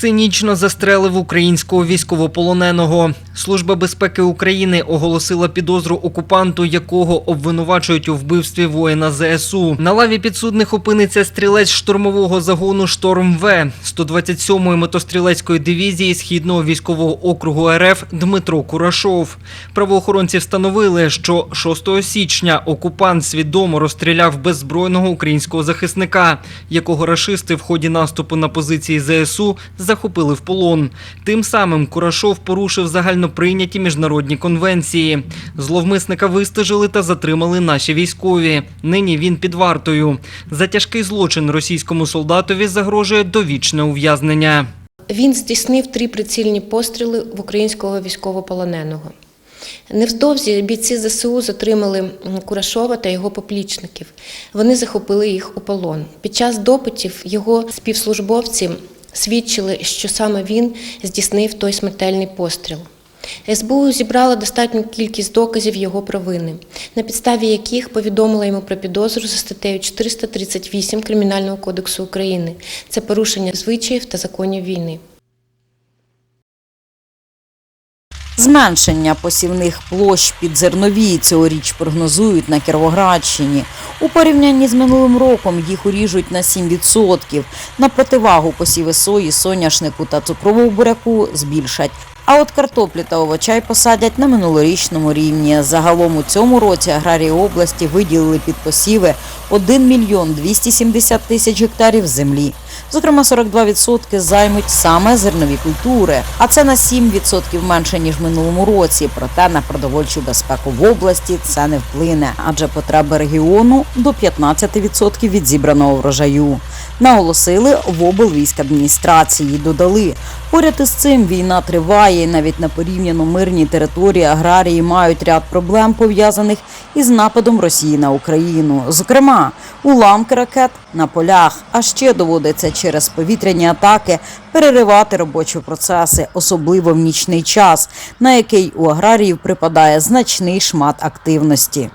Цинічно застрелив українського військовополоненого. Служба безпеки України оголосила підозру окупанту, якого обвинувачують у вбивстві воїна ЗСУ. На лаві підсудних опиниться стрілець штурмового загону Шторм В 127-ї мотострілецької дивізії східного військового округу РФ Дмитро Курашов. Правоохоронці встановили, що 6 січня окупант свідомо розстріляв беззбройного українського захисника, якого рашисти в ході наступу на позиції ЗСУ захопили в полон. Тим самим Курашов порушив загальноприйняті міжнародні конвенції. Зловмисника вистежили та затримали наші військові. Нині він під вартою. За тяжкий злочин російському солдатові загрожує довічне ув'язнення. Він здійснив три прицільні постріли в українського військовополоненого. Невдовзі бійці ЗСУ затримали Курашова та його поплічників. Вони захопили їх у полон. Під час допитів його співслужбовці свідчили, що саме він здійснив той смертельний постріл. СБУ зібрала достатню кількість доказів його провини, на підставі яких повідомила йому про підозру за статтею 438 Кримінального кодексу України. Це порушення звичаїв та законів війни. Зменшення посівних площ під зернові цьогоріч прогнозують на Кіровоградщині. У порівнянні з минулим роком їх уріжуть на 7%. На противагу посіви сої, соняшнику та цукрового буряку збільшать. А от картоплі та овочай посадять на минулорічному рівні. Загалом у цьому році аграрії області виділили під посіви 1 мільйон 270 тисяч гектарів землі. Зокрема, 42% займуть саме зернові культури, а це на 7% менше ніж в минулому році. Проте на продовольчу безпеку в області це не вплине, адже потреби регіону до 15% від зібраного врожаю. Наголосили в облвійськадміністрації. Додали, поряд із цим війна триває, і навіть на порівняно мирній території аграрії мають ряд проблем пов'язаних із нападом Росії на Україну. Зокрема, уламки ракет на полях, а ще доводиться через повітряні атаки переривати робочі процеси, особливо в нічний час, на який у аграріїв припадає значний шмат активності.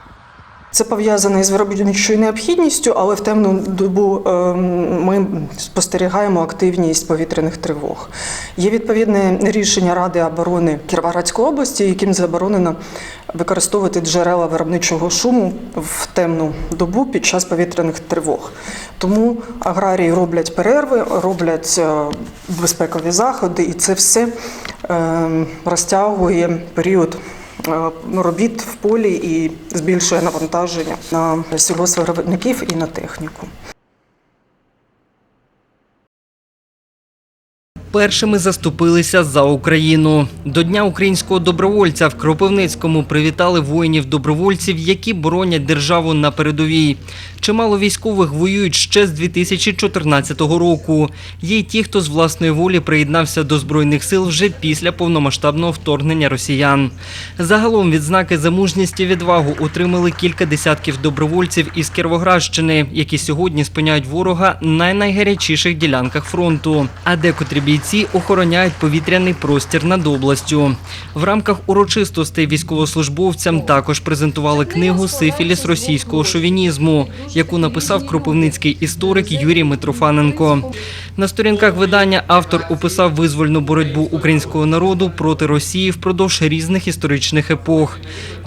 Це пов'язано із виробничою необхідністю, але в темну добу ем, ми спостерігаємо активність повітряних тривог. Є відповідне рішення Ради оборони Кіровоградської області, яким заборонено використовувати джерела виробничого шуму в темну добу під час повітряних тривог. Тому аграрії роблять перерви, роблять е, безпекові заходи, і це все ем, розтягує період робіт в полі і збільшує навантаження на сільгоспвиробників і на техніку. Першими заступилися за Україну. До Дня українського добровольця в Кропивницькому привітали воїнів-добровольців, які боронять державу на передовій. Чимало військових воюють ще з 2014 року. Є й ті, хто з власної волі приєднався до збройних сил вже після повномасштабного вторгнення росіян. Загалом відзнаки за мужність і відвагу отримали кілька десятків добровольців із Кіровоградщини, які сьогодні спиняють ворога на найгарячіших ділянках фронту. А декотрі бійці охороняють повітряний простір над областю. В рамках урочистостей військовослужбовцям також презентували книгу Сифіліс російського шовінізму, яку написав кропивницький історик Юрій Митрофаненко. На сторінках видання автор описав визвольну боротьбу українського народу проти Росії впродовж різних історичних епох.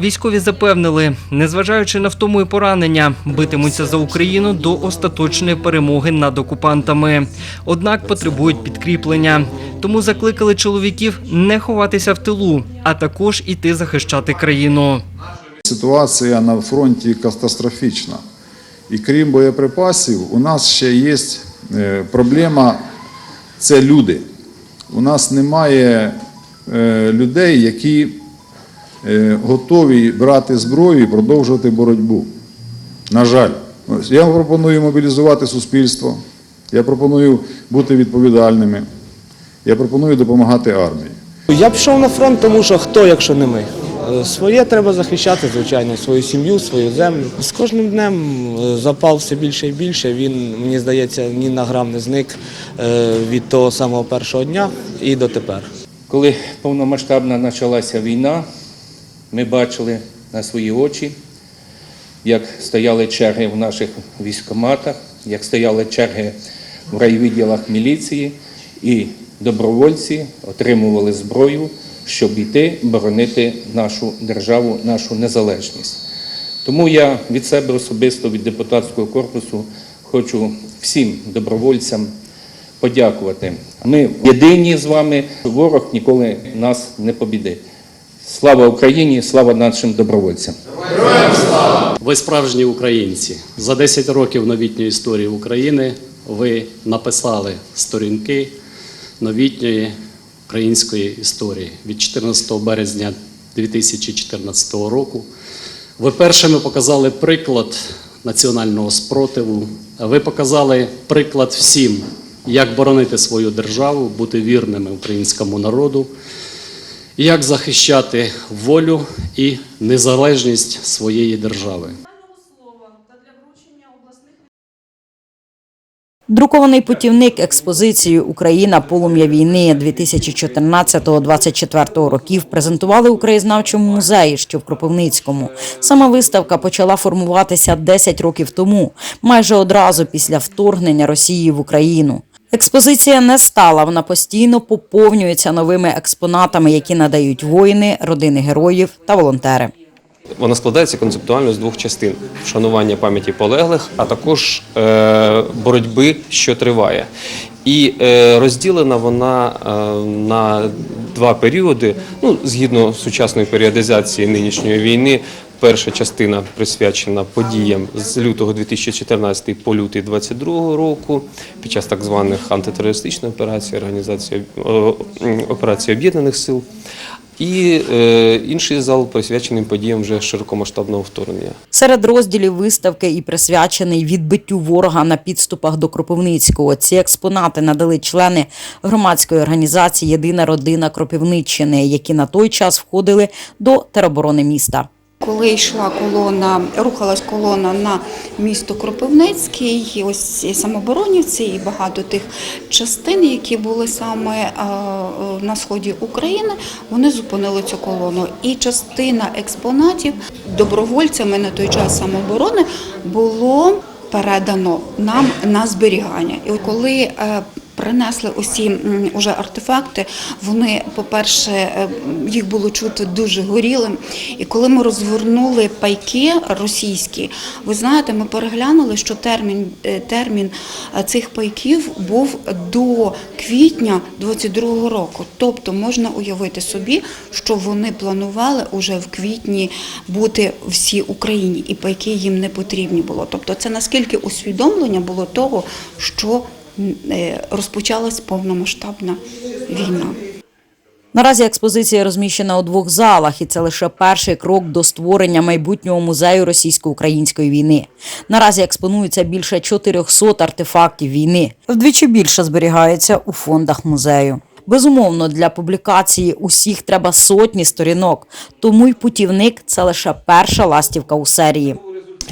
Військові запевнили, незважаючи на втому і поранення, битимуться за Україну до остаточної перемоги над окупантами. Однак потребують підкріплення. Тому закликали чоловіків не ховатися в тилу, а також іти захищати країну. Ситуація на фронті катастрофічна. І крім боєприпасів, у нас ще є е, проблема це люди. У нас немає е, людей, які е, готові брати зброю і продовжувати боротьбу. На жаль, я пропоную мобілізувати суспільство, я пропоную бути відповідальними, я пропоную допомагати армії. Я пішов на фронт, тому що хто, якщо не ми. Е, Своє треба захищати, звичайно, свою сім'ю, свою землю. З кожним днем е, запал все більше і більше. Він, мені здається, ні на грам не зник е, від того самого першого дня і дотепер. Коли повномасштабна почалася війна, ми бачили на свої очі, як стояли черги в наших військкоматах, як стояли черги в райвідділах міліції, і добровольці отримували зброю, щоб йти боронити нашу державу, нашу незалежність. Тому я від себе особисто, від депутатського корпусу, хочу всім добровольцям подякувати. Ми єдині з вами, ворог ніколи нас не побідить. Слава Україні, слава нашим добровольцям. Ви справжні українці. За 10 років новітньої історії України ви написали сторінки новітньої української історії від 14 березня 2014 року. Ви першими показали приклад національного спротиву. Ви показали приклад всім, як боронити свою державу, бути вірними українському народу, як захищати волю і незалежність своєї держави. Друкований путівник експозиції Україна полум'я війни 2014-2024 років презентували у краєзнавчому музеї, що в Кропивницькому. Сама виставка почала формуватися 10 років тому, майже одразу після вторгнення Росії в Україну. Експозиція не стала, вона постійно поповнюється новими експонатами, які надають воїни, родини героїв та волонтери. Вона складається концептуально з двох частин: вшанування пам'яті полеглих, а також е, боротьби, що триває. І е, розділена вона е, на два періоди. Ну, згідно сучасної періодизації нинішньої війни, перша частина присвячена подіям з лютого 2014 по лютий 2022 року, під час так званих антитерористичної операції, організації операції об'єднаних сил. І е, інший зал присвячений подіям вже широкомасштабного вторгнення. Серед розділів виставки і присвячений відбиттю ворога на підступах до Кропивницького. Ці експонати надали члени громадської організації Єдина родина Кропивниччини, які на той час входили до тероборони міста. Коли йшла колона, рухалась колона на місто Кропивницький, ось і самоборонівці, і багато тих частин, які були саме е, на сході України, вони зупинили цю колону. І частина експонатів добровольцями на той час самооборони було передано нам на зберігання. І коли е, принесли усі уже артефакти, вони, по-перше, е, їх було чути дуже горілим. І коли ми розгорнули пайки російські, ви знаєте, ми переглянули, що термін, е, термін е, цих пайків був до квітня 22-го року. Тобто можна уявити собі, що вони планували уже в квітні бути всі Україні, і пайки їм не потрібні було. Тобто, це наскільки усвідомлення було того, що розпочалась повномасштабна війна. Наразі експозиція розміщена у двох залах, і це лише перший крок до створення майбутнього музею російсько-української війни. Наразі експонується більше 400 артефактів війни. Вдвічі більше зберігається у фондах музею. Безумовно, для публікації усіх треба сотні сторінок, тому й путівник це лише перша ластівка у серії.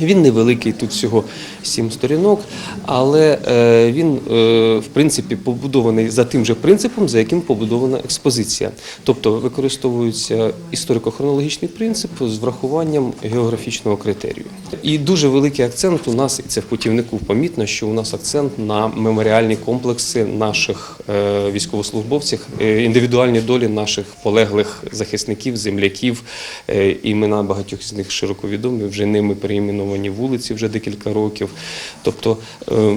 Він невеликий, тут всього сім сторінок, але е, він, е, в принципі, побудований за тим же принципом, за яким побудована експозиція. Тобто використовується історико-хронологічний принцип з врахуванням географічного критерію. І дуже великий акцент у нас, і це в путівнику помітно, що у нас акцент на меморіальні комплекси наших е, військовослужбовців, індивідуальні долі наших полеглих захисників, земляків. Імена багатьох з них широко відомі, вже ними переіменовані вулиці вже декілька років. Тобто е,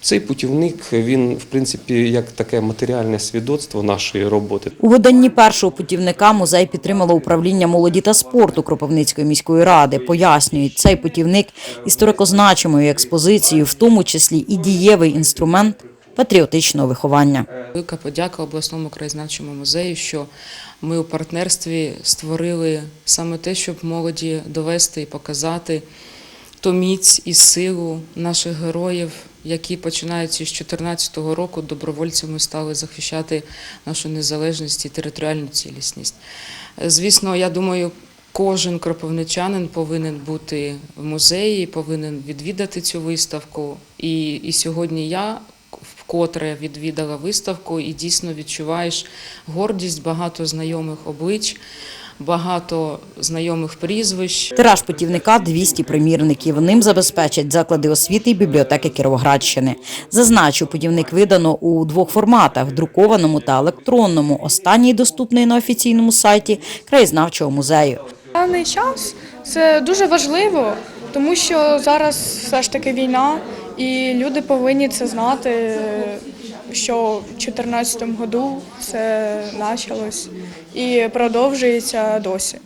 цей путівник, він, в принципі, як таке матеріальне свідоцтво нашої роботи. У виданні першого путівника музей підтримало управління молоді та спорту Кропивницької міської ради. Пояснюють, цей путівник історикозначимою експозицією, в тому числі і дієвий інструмент патріотичного виховання. Велика подяка обласному краєзнавчому музею, що ми у партнерстві створили саме те, щоб молоді довести і показати ту міць і силу наших героїв, які починаючи з 2014 року добровольцями стали захищати нашу незалежність і територіальну цілісність. Звісно, я думаю, кожен кропивничанин повинен бути в музеї, повинен відвідати цю виставку. І, і сьогодні я вкотре відвідала виставку і дійсно відчуваєш гордість, багато знайомих облич, багато знайомих прізвищ. Тираж путівника 200 примірників. Ним забезпечать заклади освіти і бібліотеки Кіровоградщини. Зазначу, путівник видано у двох форматах: друкованому та електронному. Останній доступний на офіційному сайті краєзнавчого музею. Даний час це дуже важливо, тому що зараз все ж таки війна, і люди повинні це знати, що в 2014 году це почалось і продовжується досі.